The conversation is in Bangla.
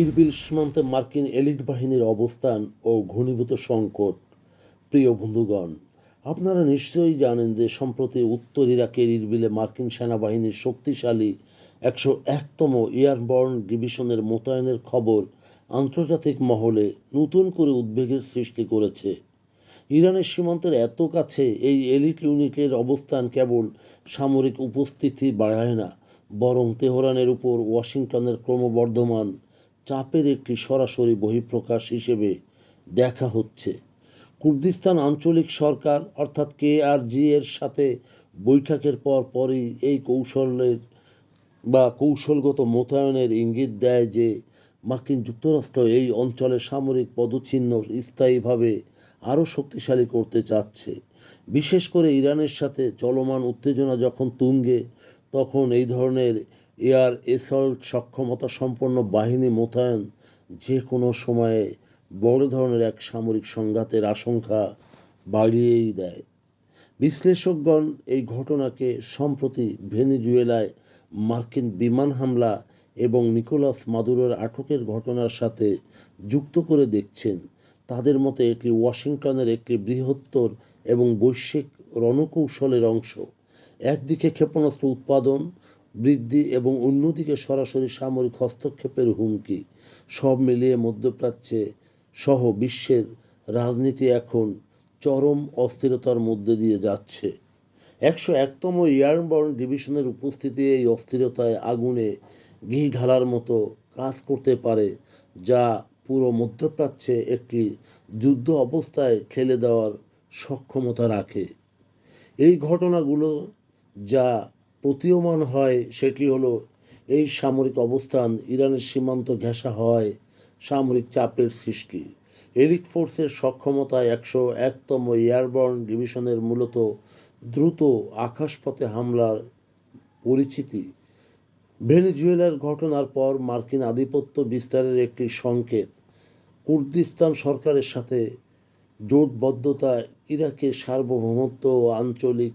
ইরবিল সীমান্তে মার্কিন এলিট বাহিনীর অবস্থান ও ঘনীভূত সংকট। প্রিয় বন্ধুগণ, আপনারা নিশ্চয়ই জানেন যে সম্প্রতি উত্তর ইরাকের ইরবিলে মার্কিন সেনাবাহিনীর শক্তিশালী একশো একতম এয়ারবর্ন ডিভিশনের মোতায়েনের খবর আন্তর্জাতিক মহলে নতুন করে উদ্বেগের সৃষ্টি করেছে। ইরানের সীমান্তের এত কাছে এই এলিট ইউনিটের অবস্থান কেবল সামরিক উপস্থিতি বাড়ায় না, বরং তেহরানের উপর ওয়াশিংটনের ক্রমবর্ধমান চাপের একটি সরাসরি বহিঃপ্রকাশ হিসেবে দেখা হচ্ছে। কুর্দিস্তান আঞ্চলিক সরকার, অর্থাৎ কে আর জি এর সাথে বৈঠকের পর পরই এই কৌশলের বা কৌশলগত মোতায়েনের ইঙ্গিত দেয় যে মার্কিন যুক্তরাষ্ট্র এই অঞ্চলে সামরিক পদচিহ্ন স্থায়ীভাবে আরও শক্তিশালী করতে চাচ্ছে। বিশেষ করে ইরানের সাথে চলমান উত্তেজনা যখন তুঙ্গে, তখন এই ধরনের এয়ার এসল্ট সক্ষমতা সম্পন্ন বাহিনী মোতায়েন যে কোনো সময়ে বড় ধরনের এক সামরিক সংঘাতের আশঙ্কা বাড়িয়েই দেয়। বিশ্লেষকগণ এই ঘটনাকে সম্প্রতি ভেনিজুয়েলায় মার্কিন বিমান হামলা এবং নিকোলাস মাদুরোর আটকের ঘটনার সাথে যুক্ত করে দেখছেন। তাদের মতে এটি ওয়াশিংটনের একটি বৃহত্তর এবং বৈশ্বিক রণকৌশলের অংশ। একদিকে ক্ষেপণাস্ত্র উৎপাদন বৃদ্ধি এবং অন্যদিকে সরাসরি সামরিক হস্তক্ষেপের হুমকি, সব মিলিয়ে মধ্যপ্রাচ্যে সহ বিশ্বের রাজনীতি এখন চরম অস্থিরতার মধ্যে দিয়ে যাচ্ছে। একশো একতম এয়ারবর্ন ডিভিশনের উপস্থিতি এই অস্থিরতায় আগুনে ঘি ঢালার মতো কাজ করতে পারে, যা পুরো মধ্যপ্রাচ্যে একটি যুদ্ধ অবস্থায় ঠেলে দেওয়ার সক্ষমতা রাখে। এই ঘটনাগুলো যা প্রতীয়মান হয় সেটি হলো, এই সামরিক অবস্থান ইরানের সীমান্ত ঘেঁষা হয় সামরিক চাপের সৃষ্টি। এলিট ফোর্সের সক্ষমতায় একশো একতম এয়ারবর্ন ডিভিশনের মূলত দ্রুত আকাশপথে হামলার পরিচিতি। ভেনেজুয়েলার ঘটনার পর মার্কিন আধিপত্য বিস্তারের একটি সংকেত, কুর্দিস্তান সরকারের সাথে জোটবদ্ধতা ইরাকের সার্বভৌমত্ব ও আঞ্চলিক